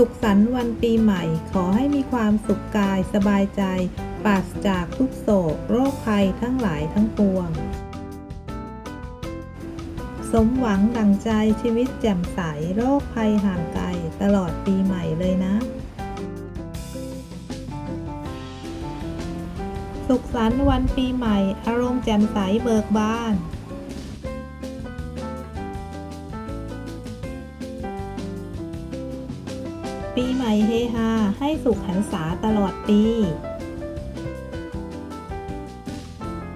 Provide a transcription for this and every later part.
สุขสันต์วันปีใหม่ ขอให้มีความสุขกายสบายใจ ปราศจากทุกโศก โรคภัยทั้งหลายทั้งปวง สมหวังดังใจชีวิตแจ่มใส โรคภัยห่างไกลตลอดปีใหม่เลยนะ สุขสันต์วันปีใหม่ อารมณ์แจ่มใสเบิกบาน ปีใหม่เฮฮาให้สุขหันษาตลอดปี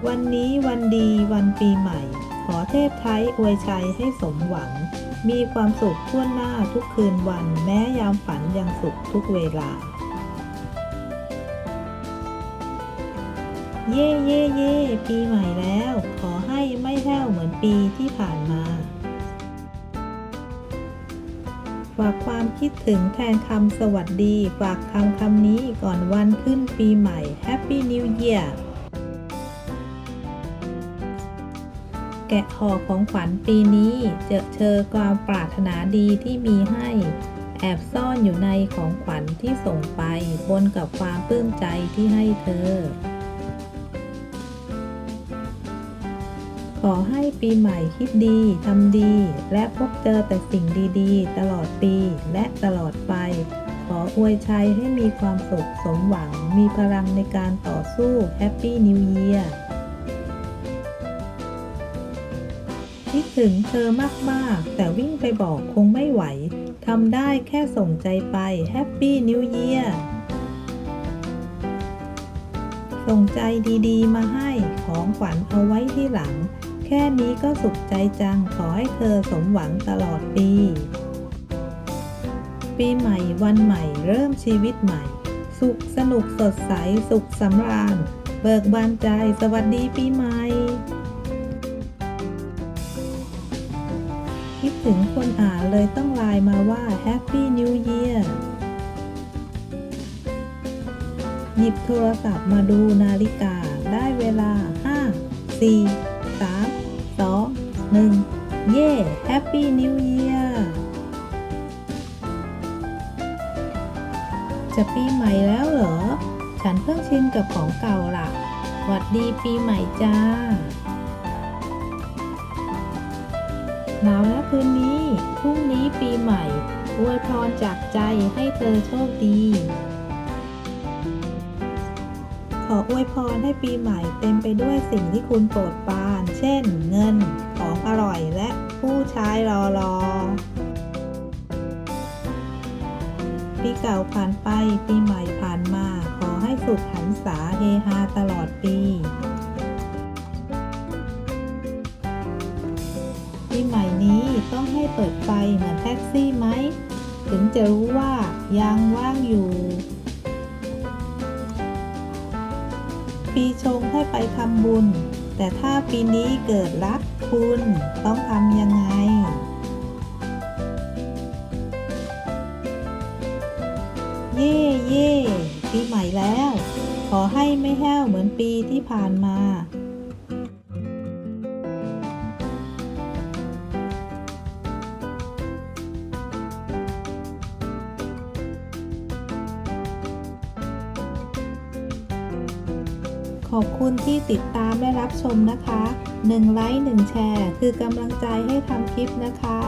วันนี้วันดีวันปีใหม่ ขอเทพไทยอวยชัยให้สมหวัง มีความสุขทั่วหน้าทุกคืนวันแม้ยามฝันยังสุขทุกเวลา เย่เย่เย่ปีใหม่แล้ว ขอให้ไม่แห้วเหมือนปีที่ผ่านมา ฝากความคิดถึงแทนคำสวัสดี ฝากคำคำนี้ก่อนวันขึ้นปีใหม่ Happy New Year แกะห่อของขวัญปีนี้เจอเชอความปรารถนาดีที่มีให้ แอบซ่อนอยู่ในของขวัญที่ส่งไปบนกับความปลื้มใจที่ให้เธอ ขอให้ปีใหม่คิดดีทำดี และพบเจอแต่สิ่งดีๆ ตลอดปีและตลอดไป ขออวยชัยให้มีความสุขสมหวัง มีพลังในการต่อสู้ Happy New Year คิดถึงเธอมาก ๆ แต่วิ่งไปบอกคงไม่ไหว ทำได้แค่ส่งใจไป Happy New Year ส่งใจดี ๆ มาให้ของขวัญเอาไว้ที่หลัง แค่นี้ก็สุขใจจัง ขอให้เธอสมหวังตลอดปี ปีใหม่วันใหม่เริ่มชีวิตใหม่ สุขสนุกสดใส สุขสำราญ เบิกบานใจ สวัสดีปีใหม่ คิดถึงคนอ่านเลยต้องไลน์มาว่า Happy New Year หยิบโทรศัพท์มาดูนาฬิกาได้เวลา 5 4 3 2 1 เย่ Happy New Year จะปีใหม่แล้วเหรอ ฉันเพิ่งชินกับของเก่าล่ะหวัดดีปีใหม่จ้าหนาวแล้วคืนนี้พรุ่งนี้ปีใหม่อวยพรจากใจให้เธอโชคดี ออวยพรให้ปีใหม่เต็มไปด้วยสิ่งที่คุณโปรดปราน เช่น เงิน ของอร่อยและผู้ชายรอรอ ปีเก่าผ่านไป ปีใหม่ผ่านมา ขอให้สุขหันษาเฮฮาตลอดปี ปีใหม่นี้ต้องให้เปิดไฟเหมือนแท็กซี่ไหม ถึงจะรู้ว่ายังว่างอยู่ ปีชงให้ไปทำบุญ แต่ถ้าปีนี้เกิดรักคุณต้องทำยังไง เย่เย่ปีใหม่แล้ว ขอให้ไม่แห้วเหมือนปีที่ผ่านมา ขอบคุณที่ติดตามและรับชมนะคะ 1 ไลค์ 1 แชร์ คือกำลังใจให้ทำคลิปนะคะ